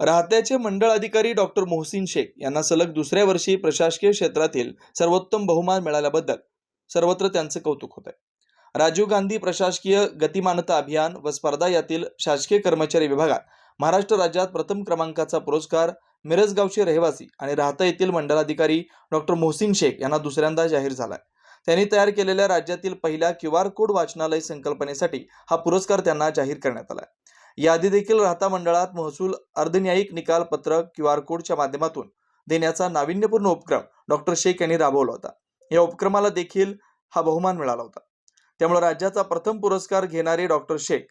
राहत्याचे मंडळ अधिकारी डॉक्टर मोहसिन शेख यांना सलग दुसऱ्या वर्षी प्रशासकीय क्षेत्रातील सर्वोत्तम बहुमान मिळाल्याबद्दल सर्वत्र त्यांचं कौतुक होत आहे राजीव गांधी प्रशासकीय गतिमानता अभियान व स्पर्धा यातील शासकीय कर्मचारी विभागात महाराष्ट्र राज्यात प्रथम क्रमांकाचा पुरस्कार मिरजगावचे रहिवासी आणि राहता येथील मंडलाधिकारी डॉक्टर मोहसिन शेख यांना दुसऱ्यांदा जाहीर झालाय. त्यांनी तयार केलेल्या राज्यातील पहिल्या क्यू आर कोड वाचनालय संकल्पनेसाठी हा पुरस्कार त्यांना जाहीर करण्यात आला यादी देखील राहता मंडळात महसूल अर्धन्यायिक निकाल पत्रक क्यू आर कोडच्या माध्यमातून देण्याचा नाविन्यपूर्ण उपक्रम डॉक्टर शेख यांनी राबवला होता. या उपक्रमाला देखील हा बहुमान मिळाला होता. त्यामुळे राज्याचा प्रथम पुरस्कार घेणारे डॉक्टर शेख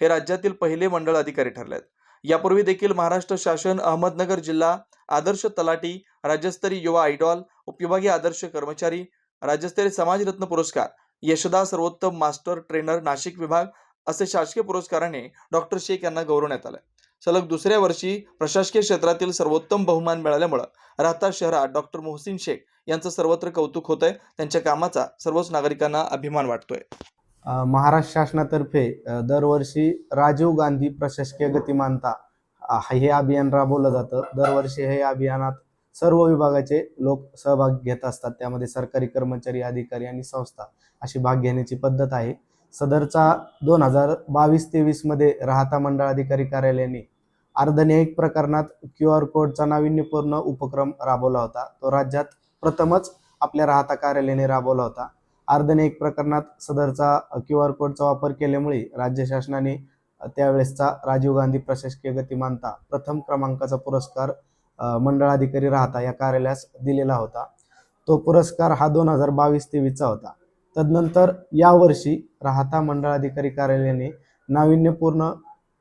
हे राज्यातील पहिले मंडळ अधिकारी ठरले आहेत यापूर्वी देखील महाराष्ट्र शासन अहमदनगर जिल्हा आदर्श तलाटी राज्यस्तरीय युवा आयडॉल उपविभागीय आदर्श कर्मचारी राज्यस्तरीय समाजरत्न पुरस्कार यशदा सर्वोत्तम मास्टर ट्रेनर नाशिक विभाग असे शासकीय पुरस्काराने डॉक्टर शेख यांना गौरवण्यात आलं सलग दुसऱ्या वर्षी प्रशासकीय क्षेत्रातील सर्वोत्तम बहुमान मिळाल्यामुळं राहता शहरात डॉक्टर मोहसिन शेख यांचं सर्वत्र कौतुक होत आहे त्यांच्या कामाचा सर्वच नागरिकांना अभिमान वाटतोय. महाराष्ट्र शासनातर्फे दरवर्षी राजीव गांधी प्रशासकीय गतिमानता हे अभियान राबवलं जातं. दरवर्षी हे अभियानात सर्व विभागाचे लोक सहभाग घेत असतात. त्यामध्ये सरकारी कर्मचारी अधिकारी आणि संस्था अशी भाग घेण्याची पद्धत आहे. सदरचा दोन हजार बावीस तेवीसमध्ये राहता मंडळ अधिकारी कार्यालयाने अर्धन्यायिक प्रकरणात क्यू आर कोडचा नाविन्यपूर्ण उपक्रम राबवला होता. तो राज्यात प्रथमच आपल्या राहता कार्यालयाने राबवला होता. अर्धन्यायिक प्रकरणात सदरचा क्यू आर कोडचा वापर केल्यामुळे राज्य शासनाने त्यावेळेसचा राजीव गांधी प्रशासकीय गतिमानता प्रथम क्रमांकाचा पुरस्कार मंडळाधिकारी राहता या कार्यालयास दिलेला होता. तो पुरस्कार हा दोन हजार बावीस तेवीसचा होता. तदनंतर यावर्षी राहता मंडळाधिकारी कार्यालयाने नाविन्यपूर्ण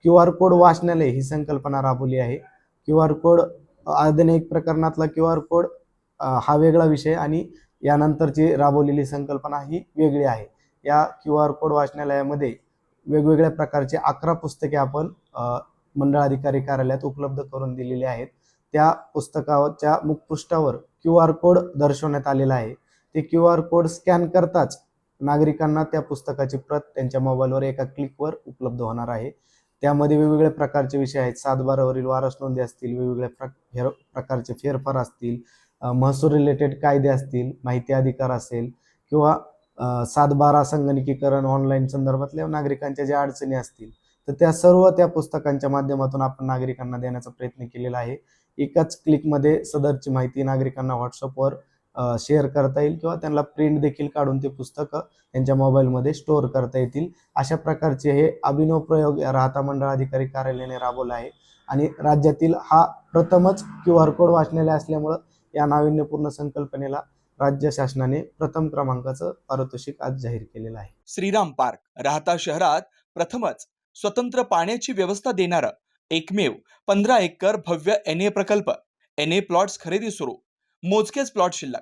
क्यू आर कोड वाचनालय ही संकल्पना राबवली आहे. क्यू आर कोड आधुनिक प्रकरणातला क्यू आर कोड हा वेगळा विषय आणि यानंतरची राबवलेली संकल्पना ही वेगळी आहे. या क्यू आर कोड वाचनालयामध्ये वेगवेगळ्या प्रकारचे अकरा पुस्तके आपण मंडळाधिकारी कार्यालयात उपलब्ध करून दिलेली आहेत. त्या पुस्तकाच्या मुखपृष्ठावर क्यू आर कोड दर्शवण्यात आलेला आहे. ते क्यू आर कोड स्कॅन करताच नागरिकांना त्या पुस्तकाची प्रत त्यांच्या मोबाईलवर एका क्लिकवर उपलब्ध होणार आहे. त्यामध्ये वेगवेगळ्या प्रकारचे विषय आहेत. सातबारावरील वारस नोंदी असतील वेगवेगळ्या प्र फेर प्रकारचे फेरफार असतील महसूल रिलेटेड कायदे असतील माहिती अधिकार असेल किंवा सातबारा संगणकीकरण ऑनलाईन संदर्भातल्या नागरिकांच्या ज्या अडचणी असतील तर त्या सर्व त्या पुस्तकांच्या माध्यमातून आपण नागरिकांना देण्याचा प्रयत्न केलेला आहे. एकाच क्लिकमध्ये सदरची माहिती नागरिकांना व्हॉट्सअपवर शेअर करता येईल किंवा त्यांना प्रिंट देखील काढून ते पुस्तकं त्यांच्या मोबाईलमध्ये स्टोअर करता येतील. अशा प्रकारचे हे अभिनव प्रयोग या राहता मंडळ अधिकारी कार्यालयाने राबवला आहे. आणि राज्यातील हा प्रथमच क्यू आर कोड वाचनालय असल्यामुळं या नाविन्यपूर्ण संकल्पनेला राज्य शासनाने प्रथम क्रमांकाचं पारितोषिक आज जाहीर केलेलं आहे. श्रीराम पार्क राहता शहरात प्रथमच स्वतंत्र पाण्याची व्यवस्था देणारं एकमेव पंधरा एकर भव्य एन ए प्रकल्प. एन ए प्लॉट्स खरेदी सुरू. मोजकेच प्लॉट शिल्लक.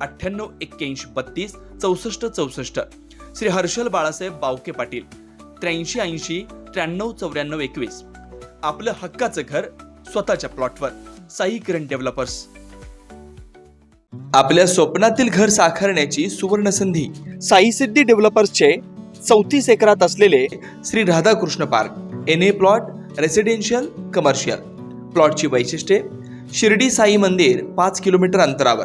अठ्ठ्याण्णव एक्क्याऐंशी बत्तीस चौसष्ट चौसष्ट. श्री हर्षल बाळासाहेब बावके पाटील त्र्याऐंशी ऐंशी त्र्याण्णव चौऱ्याण्णव एकवीस. आपलं हक्काचं घर स्वतःच्या प्लॉटवर. साई किरण डेव्हलपर्स. आपल्या स्वप्नातील घर साकारण्याची सुवर्ण संधी साई सिद्धी डेव्हलपर्सचे चौतीस एकरात असलेले Shri Radhakrishna park. N A plot residential commercial. प्लॉटची वैशिष्ट्ये शिर्डी साई मंदिर पाच किलोमीटर अंतरावर.